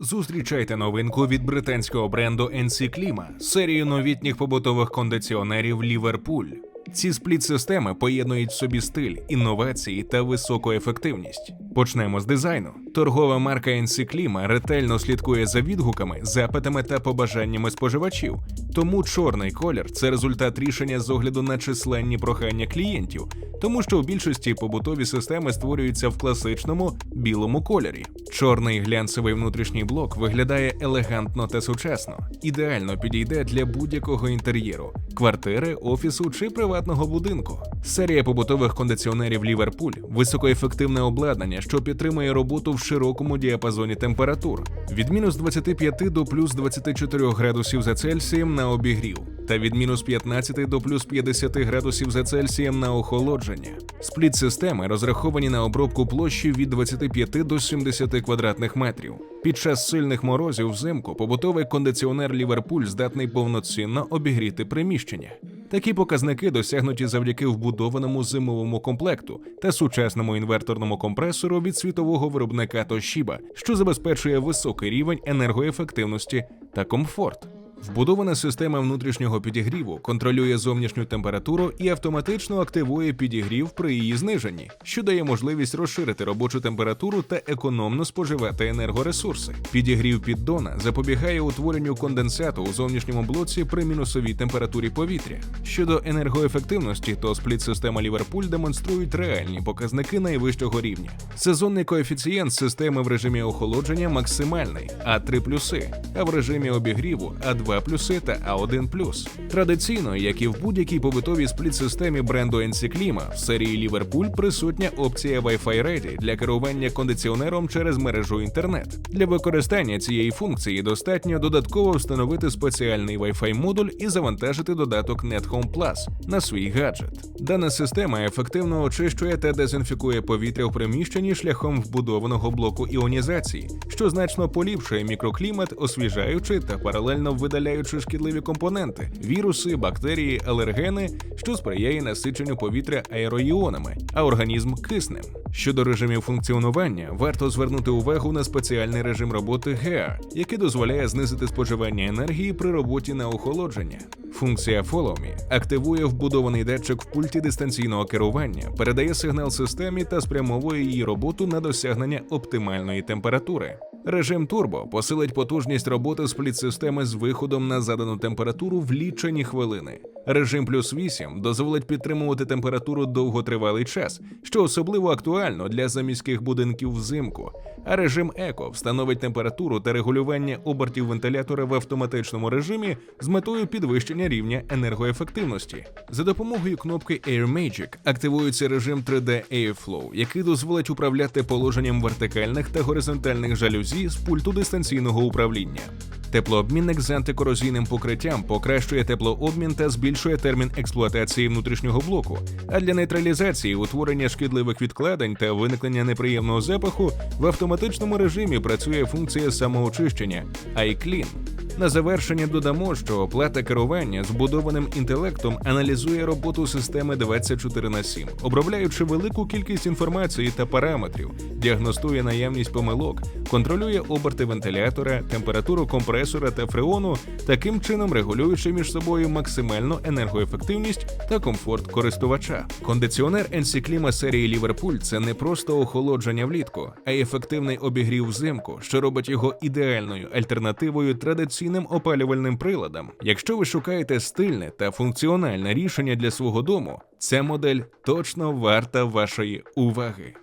Зустрічайте новинку від британського бренду NC Klima, серію новітніх побутових кондиціонерів Ліверпуль. Ці спліт-системи поєднують в собі стиль, інновації та високу ефективність. Почнемо з дизайну. Торгова марка NC ретельно слідкує за відгуками, запитами та побажаннями споживачів. Тому чорний колір це результат рішення з огляду на численні прохання клієнтів, тому що в більшості побутові системи створюються в класичному білому кольорі. Чорний глянцевий внутрішній блок виглядає елегантно та сучасно, ідеально підійде для будь-якого інтер'єру, квартири, офісу чи приватного будинку. Серія побутових кондиціонерів Ліверпуль високоефективне обладнання, що підтримує роботу в широкому діапазоні температур від мінус 25 до плюс 24 градусів за Цельсієм на обігрів та від мінус 15 до плюс 50 градусів за Цельсієм на охолодження. Спліт-системи розраховані на обробку площі від 25 до 70 квадратних метрів. Під час сильних морозів взимку побутовий кондиціонер Ліверпуль здатний повноцінно обігріти приміщення. Такі показники досягнуті завдяки вбудованому зимовому комплекту та сучасному інверторному компресору від світового виробника Toshiba, що забезпечує високий рівень енергоефективності та комфорт. Вбудована система внутрішнього підігріву контролює зовнішню температуру і автоматично активує підігрів при її зниженні, що дає можливість розширити робочу температуру та економно споживати енергоресурси. Підігрів піддона запобігає утворенню конденсату у зовнішньому блоці при мінусовій температурі повітря. Щодо енергоефективності, то спліт-система Ліверпуль демонструють реальні показники найвищого рівня. Сезонний коефіцієнт системи в режимі охолодження максимальний А3 плюси, а в режимі обігріву А2 плюси та А1 плюс. Традиційно, як і в будь-якій побутовій спліт-системі бренду NC в серії Ліверпуль присутня опція Wi-Fi Ready для керування кондиціонером через мережу інтернет. Для використання цієї функції достатньо додатково встановити спеціальний Wi-Fi модуль і завантажити додаток NetHome Plus на свій гаджет. Дана система ефективно очищує та дезінфікує повітря в приміщенні шляхом вбудованого блоку іонізації, що значно поліпшує мікроклімат, освіжаючи та паралельно видаляючи шкідливі компоненти, віруси, бактерії, алергени, що сприяє насиченню повітря аероіонами, а організм киснем. Щодо режимів функціонування, варто звернути увагу на спеціальний режим роботи GEA, який дозволяє знизити споживання енергії при роботі на охолодження. Функція Me активує вбудований датчик в пульті дистанційного керування, передає сигнал системі та спрямовує її роботу на досягнення оптимальної температури. Режим турбо посилить потужність роботи спліт-системи з виходом на задану температуру в лічені хвилини. Режим плюс 8 дозволить підтримувати температуру довготривалий час, що особливо актуально для заміських будинків взимку. А режим еко встановить температуру та регулювання обертів вентилятора в автоматичному режимі з метою підвищення рівня енергоефективності. За допомогою кнопки Air Magic активується режим 3D Airflow, який дозволить управляти положенням вертикальних та горизонтальних жалюзі з пульту дистанційного управління. Теплообмінник з антикорозійним покриттям покращує теплообмін та збільшує термін експлуатації внутрішнього блоку. А для нейтралізації утворення шкідливих відкладень та виникнення неприємного запаху в автоматичному режимі працює функція самоочищення iClean. На завершення додамо, що оплата керування збудованим інтелектом аналізує роботу системи 24 на 7, обробляючи велику кількість інформації та параметрів, діагностує наявність помилок, контролює оберти вентилятора, температуру компресора та фреону, таким чином регулюючи між собою максимальну енергоефективність та комфорт користувача. Кондиціонер NC Klima серії Ліверпуль це не просто охолодження влітку, а й ефективний обігрів взимку, що робить його ідеальною альтернативою традиційним опалювальним приладам. Якщо ви шукаєте стильне та функціональне рішення для свого дому, ця модель точно варта вашої уваги.